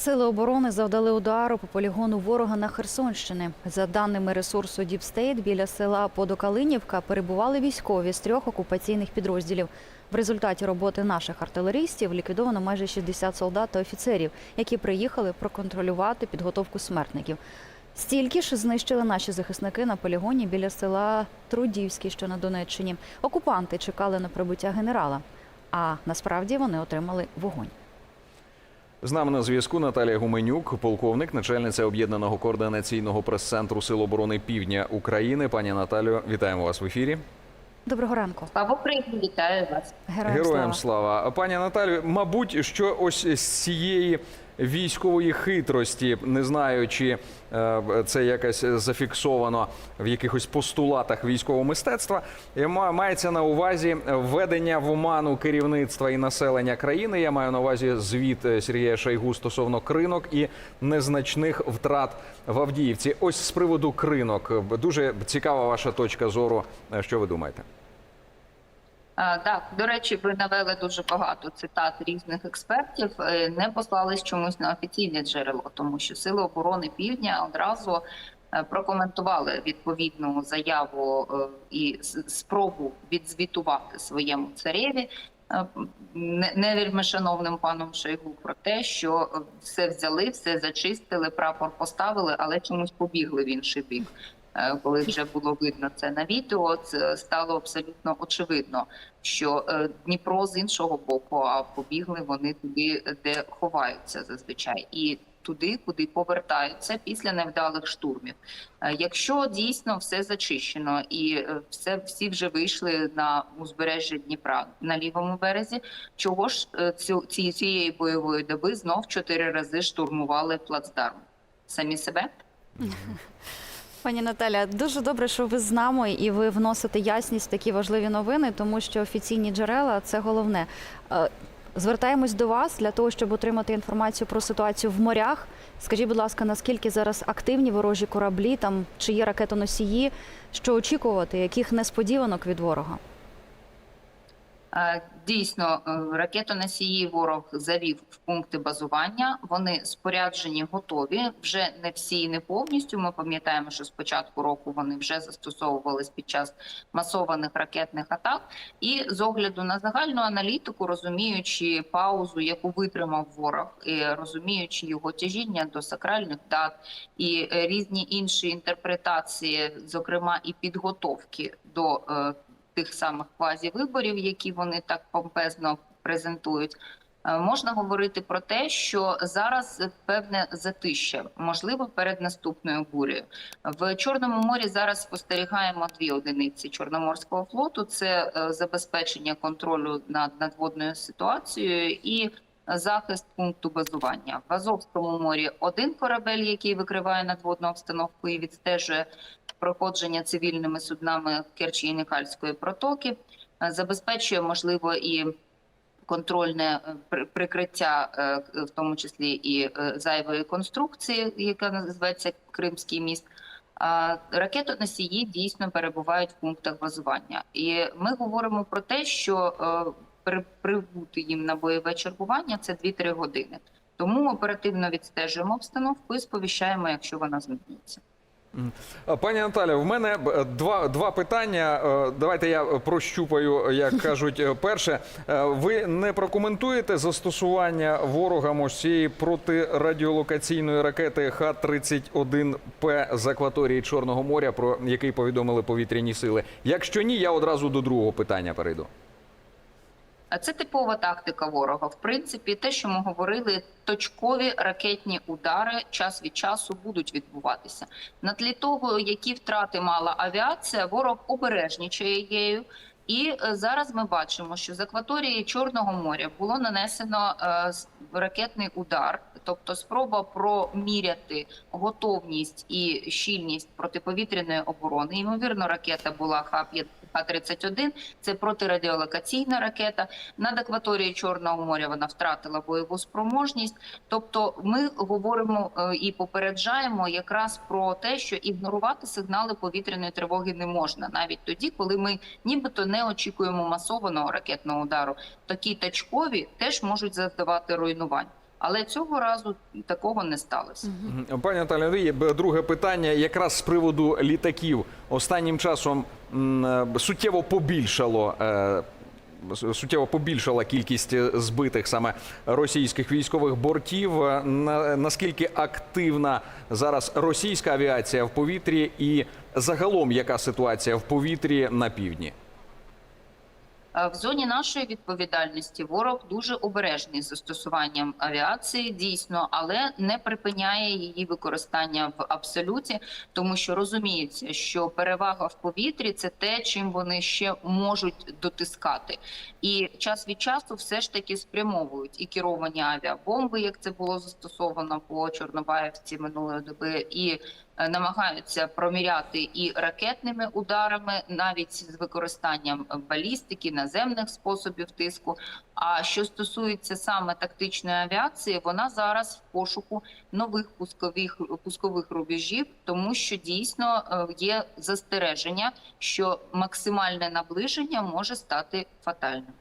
Сили оборони завдали удару по полігону ворога на Херсонщині. За даними ресурсу Діпстейт, біля села Подокалинівка перебували військові з трьох окупаційних підрозділів. В результаті роботи наших артилерістів ліквідовано майже 60 солдат та офіцерів, які приїхали проконтролювати підготовку смертників. Стільки ж знищили наші захисники на полігоні біля села Трудівське, що на Донеччині. Окупанти чекали на прибуття генерала, а насправді вони отримали вогонь. З нами на зв'язку Наталія Гуменюк, полковник, начальниця об'єднаного координаційного прес-центру Сил оборони Півдня України. Пані Наталю, вітаємо вас в ефірі. Доброго ранку. Слава Україні, вітаю вас. Героям, Героям слава. слава. Пані Наталю. мабуть, що ось з цієї військової хитрості, не знаю, чи е, це якось зафіксовано в якихось постулатах військового мистецтва, е, мається на увазі введення в оману керівництва і населення країни. Я маю на увазі звіт е, Сергія Шойгу стосовно кринок і незначних втрат в Авдіївці. Ось з приводу кринок. Дуже цікава ваша точка зору. Що ви думаєте? А, так, до речі, ви навели дуже багато цитат різних експертів. Е, Не послались чомусь на офіційне джерело, тому що Сили оборони Півдня одразу е, прокоментували відповідну заяву е, і спробу відзвітувати своєму цареві. е, не- Не вельми шановним паном Шойгу про те, що е, все взяли, все зачистили, прапор поставили, але чомусь побігли в інший бік. Е, коли вже було видно це на відео, це стало абсолютно очевидно, що е, Дніпро з іншого боку, а побігли вони туди, де ховаються зазвичай, і туди, куди повертаються після невдалих штурмів. Е, Якщо дійсно все зачищено і все всі вже вийшли на узбережжя Дніпра на лівому березі, чого ж цю цієї бойової доби знов чотири рази штурмували плацдарм? Самі себе? Пані Наталя, дуже добре, що ви з нами і ви вносите ясність в такі важливі новини, тому що офіційні джерела це головне. Е, Звертаємось до вас для того, щоб отримати інформацію про ситуацію в морях. Скажіть, будь ласка, наскільки зараз активні ворожі кораблі, там чи є ракетоносії, що очікувати, яких несподіванок від ворога? Е, Дійсно, е, ракетоносії ворог завів в пункти базування. Вони споряджені, готові. Вже не всі не повністю. Ми пам'ятаємо, що з початку року вони вже застосовувались під час масованих ракетних атак. І з огляду на загальну аналітику, розуміючи паузу, яку витримав ворог, і розуміючи його тяжіння до сакральних дат і різні інші інтерпретації, зокрема і підготовки до е, тих самих квазівиборів, які вони так помпезно презентують. Е, Можна говорити про те, що зараз певне затище, можливо, перед наступною бурею. В Чорному морі зараз спостерігаємо дві одиниці Чорноморського флоту: це е, забезпечення контролю над надводною ситуацією і захист пункту базування. В Азовському морі один корабель, який викриває надводну обстановку і відстежує проходження цивільними суднами Керчі і Нехальської протоки, е, забезпечує можливо і контрольне е, прикриття, е, в тому числі і зайвої конструкції, яка називається Кримський міст. Ракетоносії дійсно перебувають в пунктах базування, і ми говоримо про те, що прибути їм на бойове чергування це 2-3 години. Тому оперативно відстежуємо обстановку і сповіщаємо, якщо вона зміниться. А, Пані Наталя, в мене два, два питання. Е, Давайте я прощупаю, як кажуть. Е, Перше, е, ви не прокоментуєте застосування ворогам ось цієї протирадіолокаційної ракети Х-31П з акваторії Чорного моря, про який повідомили повітряні сили. Якщо ні, я одразу до другого питання перейду. А це типова тактика ворога. В принципі, те, що ми говорили, точкові ракетні удари час від часу будуть відбуватися. На тлі того, які втрати мала авіація, ворог обережнічає її. І е, зараз ми бачимо, що з акваторії Чорного моря було нанесено е, ракетний удар, тобто спроба проміряти готовність і щільність протиповітряної оборони. Ймовірно, ракета була Х-5 Х-31, це протирадіолокаційна ракета. Над акваторією Чорного моря вона втратила бойову спроможність. Тобто, ми говоримо е, і попереджаємо якраз про те, що ігнорувати сигнали повітряної тривоги не можна, навіть тоді, коли ми нібито не очікуємо масованого ракетного удару. Такі точкові теж можуть завдавати руйнувань. Але цього разу такого не сталося. Пані Наталя, є друге питання якраз з приводу літаків. Останнім часом е, суттєво побільшало. е, Суттєво побільшала кількість е, збитих саме російських військових бортів. На, наскільки активна зараз російська авіація в повітрі, і загалом яка ситуація в повітрі на півдні? Е, В зоні нашої відповідальності ворог дуже обережний застосуванням авіації, дійсно, але не припиняє її використання в абсолюті, тому що розуміється, що перевага в повітрі це те, чим вони ще можуть дотискати, і час від часу все ж таки спрямовують і керовані авіабомби, як це було застосовано по Чорнобаївці минулої доби, і намагаються проміряти і ракетними ударами, навіть з використанням балістики, наземних способів тиску. А що стосується саме тактичної авіації, вона зараз в пошуку нових пускових пускових рубежів, тому що дійсно е, є застереження, що максимальне наближення може стати фатальним.